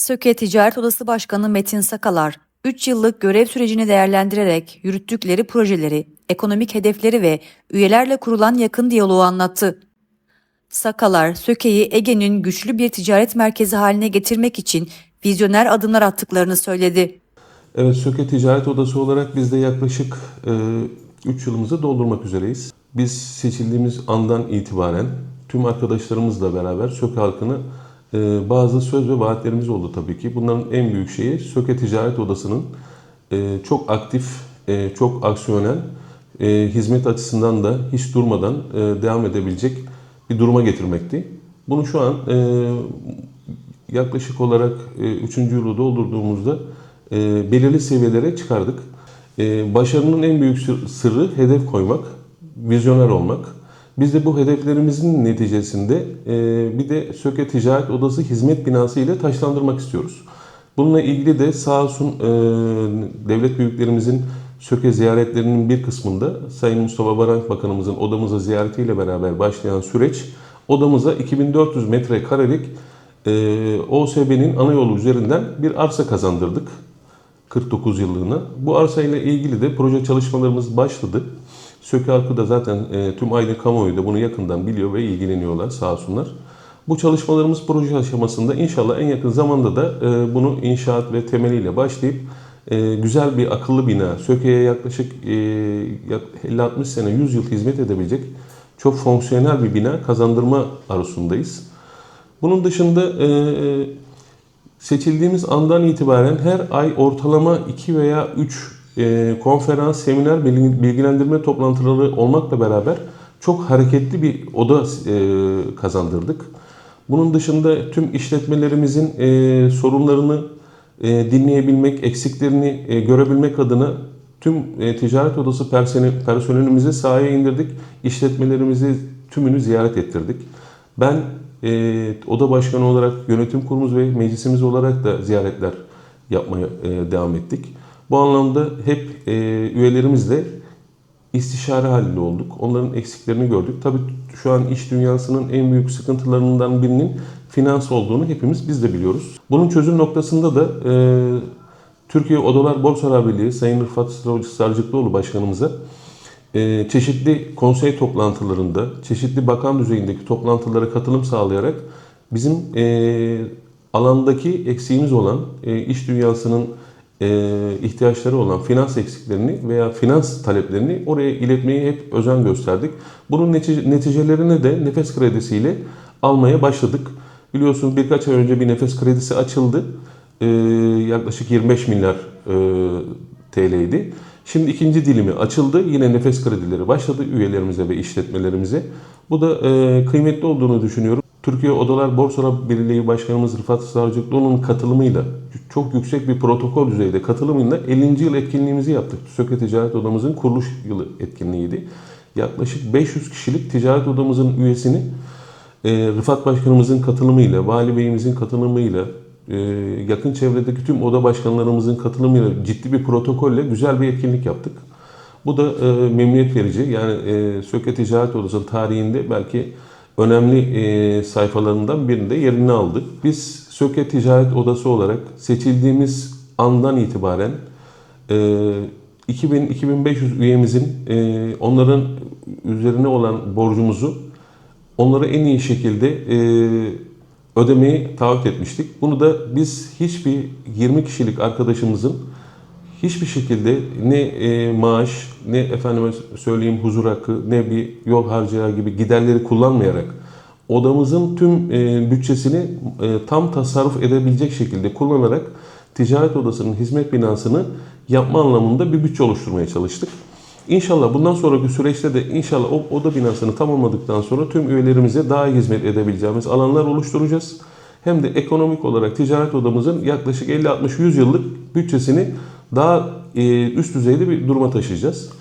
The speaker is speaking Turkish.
Söke Ticaret Odası Başkanı Metin Sakalar, 3 yıllık görev sürecini değerlendirerek yürüttükleri projeleri, ekonomik hedefleri ve üyelerle kurulan yakın diyaloğu anlattı. Sakalar, Söke'yi Ege'nin güçlü bir ticaret merkezi haline getirmek için vizyoner adımlar attıklarını söyledi. Evet, Söke Ticaret Odası olarak biz de yaklaşık 3 yılımızı doldurmak üzereyiz. Biz seçildiğimiz andan itibaren tüm arkadaşlarımızla beraber Söke halkını e, bazı söz ve vaatlerimiz oldu tabii ki. Bunların en büyük şeyi Söke Ticaret Odası'nın e, çok aktif, e, çok aksiyonel, e, hizmet açısından da hiç durmadan devam edebilecek bir duruma getirmekti. Bunu şu an yaklaşık olarak 3. yılı doldurduğumuzda belirli seviyelere çıkardık. Başarının en büyük sır- sırrı hedef koymak, vizyoner olmak. Biz de bu hedeflerimizin neticesinde e, bir de Söke Ticaret Odası hizmet binası ile taşlandırmak istiyoruz. Bununla ilgili de sağ olsun e, devlet büyüklerimizin Söke ziyaretlerinin bir kısmında Sayın Mustafa Varank Bakanımızın odamıza ziyaretiyle beraber başlayan süreç odamıza 2400 metrekarelik e, OSB'nin ana yolu üzerinden bir arsa kazandırdık. 49 yıllığına. Bu arsayla ilgili de proje çalışmalarımız başladı. Söke halkı da zaten e, tüm aile kamuoyu da bunu yakından biliyor ve ilgileniyorlar sağ olsunlar. Bu çalışmalarımız proje aşamasında inşallah en yakın zamanda da e, bunu inşaat ve temeliyle başlayıp e, güzel bir akıllı bina, Söke'ye yaklaşık e, yak- 50-60 sene, 100 yıl hizmet edebilecek çok fonksiyonel bir bina kazandırma arzusundayız. Bunun dışında e, seçildiğimiz andan itibaren her ay ortalama 2 veya 3 e, konferans, seminer, bilgi- bilgilendirme toplantıları olmakla beraber çok hareketli bir oda e, kazandırdık. Bunun dışında tüm işletmelerimizin e, sorunlarını e, dinleyebilmek, eksiklerini e, görebilmek adına tüm e, ticaret odası personelimizi sahaya indirdik. İşletmelerimizi tümünü ziyaret ettirdik. Ben e, oda başkanı olarak yönetim kurulumuz ve meclisimiz olarak da ziyaretler yapmaya e, devam ettik. Bu anlamda hep e, üyelerimizle istişare halinde olduk. Onların eksiklerini gördük. Tabii şu an iş dünyasının en büyük sıkıntılarından birinin finans olduğunu hepimiz biz de biliyoruz. Bunun çözüm noktasında da e, Türkiye Odalar Borsalar Birliği Sayın Rıfat Sarcıklıoğlu Başkanımıza e, çeşitli konsey toplantılarında, çeşitli bakan düzeyindeki toplantılara katılım sağlayarak bizim e, alandaki eksiğimiz olan e, iş dünyasının ihtiyaçları olan finans eksiklerini veya finans taleplerini oraya iletmeye hep özen gösterdik. Bunun netice- neticelerini de nefes kredisiyle almaya başladık. Biliyorsunuz birkaç ay önce bir nefes kredisi açıldı. E, yaklaşık 25 milyar e, TL'ydi. Şimdi ikinci dilimi açıldı. Yine nefes kredileri başladı üyelerimize ve işletmelerimize. Bu da e, kıymetli olduğunu düşünüyorum. Türkiye Odalar Borsalar Birliği Başkanımız Rıfat Sarcıklıoğlu'nun katılımıyla çok yüksek bir protokol düzeyde katılımıyla 50. yıl etkinliğimizi yaptık. Söke Ticaret Odamızın kuruluş yılı etkinliğiydi. Yaklaşık 500 kişilik ticaret odamızın üyesini e, Rıfat Başkanımızın katılımıyla, Vali Beyimizin katılımıyla, e, yakın çevredeki tüm oda başkanlarımızın katılımıyla ciddi bir protokolle güzel bir etkinlik yaptık. Bu da e, memnuniyet verici. Yani e, Söke Ticaret Odası'nın tarihinde belki önemli e, sayfalarından birinde yerini aldı. Biz Söke Ticaret Odası olarak seçildiğimiz andan itibaren e, 2000-2500 üyemizin e, onların üzerine olan borcumuzu onları en iyi şekilde e, ödemeyi taahhüt etmiştik. Bunu da biz hiçbir 20 kişilik arkadaşımızın hiçbir şekilde ne e, maaş ne efendime söyleyeyim huzur hakkı ne bir yol harcayağı gibi giderleri kullanmayarak odamızın tüm e, bütçesini e, tam tasarruf edebilecek şekilde kullanarak ticaret odasının hizmet binasını yapma anlamında bir bütçe oluşturmaya çalıştık. İnşallah bundan sonraki süreçte de inşallah o oda binasını tamamladıktan sonra tüm üyelerimize daha hizmet edebileceğimiz alanlar oluşturacağız. Hem de ekonomik olarak ticaret odamızın yaklaşık 50-60-100 yıllık bütçesini daha e, üst düzeyde bir duruma taşıyacağız.